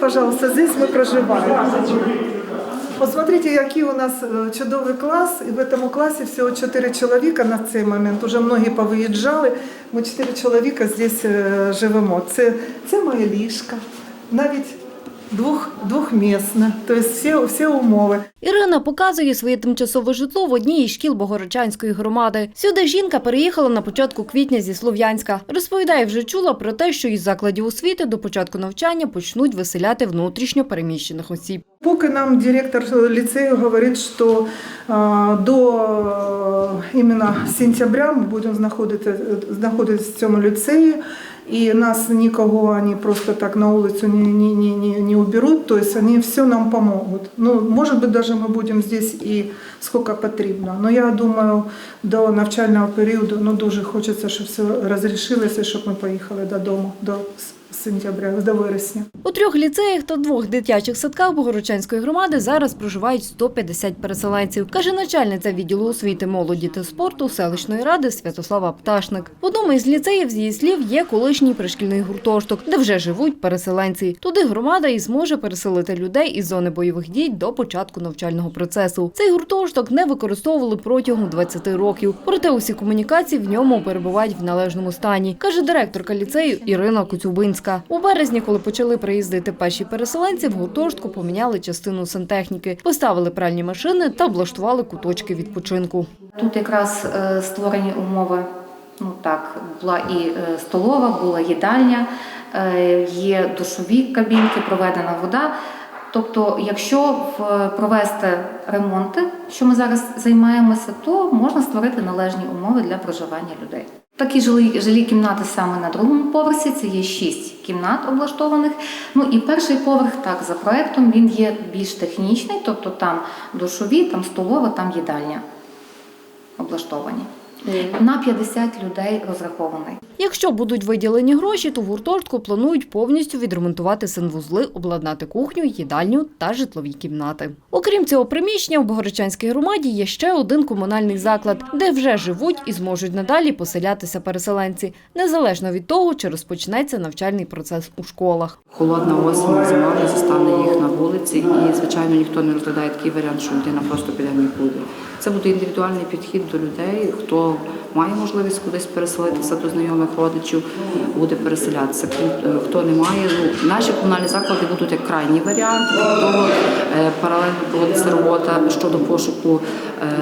пожалуйста, здесь мы проживаем. Посмотрите, який у нас е, чудовий клас, і в цьому класі всього 4 чоловіка на цей момент. Уже многі повиїжджали. Ми 4 чоловіка здесь е, живемо. Це, це моє ліжка. навіть двох, двохмісне, тобто всі, всі умови. Ірина показує своє тимчасове житло в одній із шкіл Богородчанської громади. Сюди жінка переїхала на початку квітня зі Слов'янська. Розповідає, вже чула про те, що із закладів освіти до початку навчання почнуть виселяти внутрішньо переміщених осіб. Поки нам директор ліцею говорить, що до іменно сентября ми будемо знаходитися, знаходитися в цьому ліцеї, і нас нікого ані просто так на вулицю не, не, не, не, не уберуть, есть вони все нам допоможуть. Ну, може бути, навіть ми будемо здесь і скільки потрібно. Но я думаю, до навчального періоду ну, дуже хочеться, щоб все розрішилося, щоб ми поїхали додому до сентября, до вересня. У трьох ліцеях та двох дитячих садках Богородчанської громади зараз проживають 150 переселенців, каже начальниця відділу освіти, молоді та спорту селищної ради Святослава Пташник. В одному із ліцеїв, з її слів, є колишній пришкільний гуртожиток, де вже живуть переселенці. Туди громада і зможе переселити людей із зони бойових дій до початку навчального процесу. Цей гуртожиток не використовували протягом 20 років. Проте усі комунікації в ньому перебувають в належному стані, каже директорка ліцею Ірина Коцюбинська. У березні, коли почали приїздити перші переселенці, в гуртожитку поміняли частину сантехніки, поставили пральні машини та облаштували куточки відпочинку. Тут якраз е, створені умови. Ну так, була і е, столова, була їдальня, е, є душові кабінки, проведена вода. Тобто, якщо провести ремонти, що ми зараз займаємося, то можна створити належні умови для проживання людей. Такі жилі, жилі кімнати саме на другому поверсі. Це є шість кімнат облаштованих. Ну і перший поверх, так, за проектом, він є більш технічний, тобто там душові, там столова, там їдальня облаштовані. На 50 людей розрахований. Якщо будуть виділені гроші, то в гуртожитку планують повністю відремонтувати санвузли, обладнати кухню, їдальню та житлові кімнати. Окрім цього приміщення, в Богородчанській громаді є ще один комунальний заклад, де вже живуть і зможуть надалі поселятися переселенці, незалежно від того, чи розпочнеться навчальний процес у школах. Холодна осінь, зима не на вулиці, і звичайно ніхто не розглядає такий варіант, що людина просто піде в нікуди. Це буде індивідуальний підхід до людей, хто має можливість кудись переселитися до знайомих родичів, буде переселятися. Хто не має, ну наші комунальні заклади будуть як крайній варіант. Того, е, паралельно проводиться робота щодо пошуку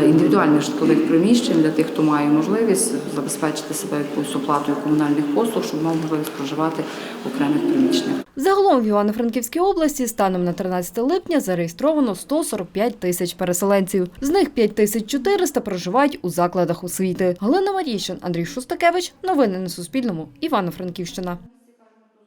індивідуальних житлових приміщень для тих, хто має можливість забезпечити себе якоюсь оплатою комунальних послуг, щоб мав можливість проживати в окремих приміщеннях. Загалом в Івано-Франківській області станом на 13 липня зареєстровано 145 тисяч переселенців. З них 5400 проживають у закладах освіти. Галина Марійшин, Андрій Шустакевич. Новини на Суспільному. Івано-Франківщина.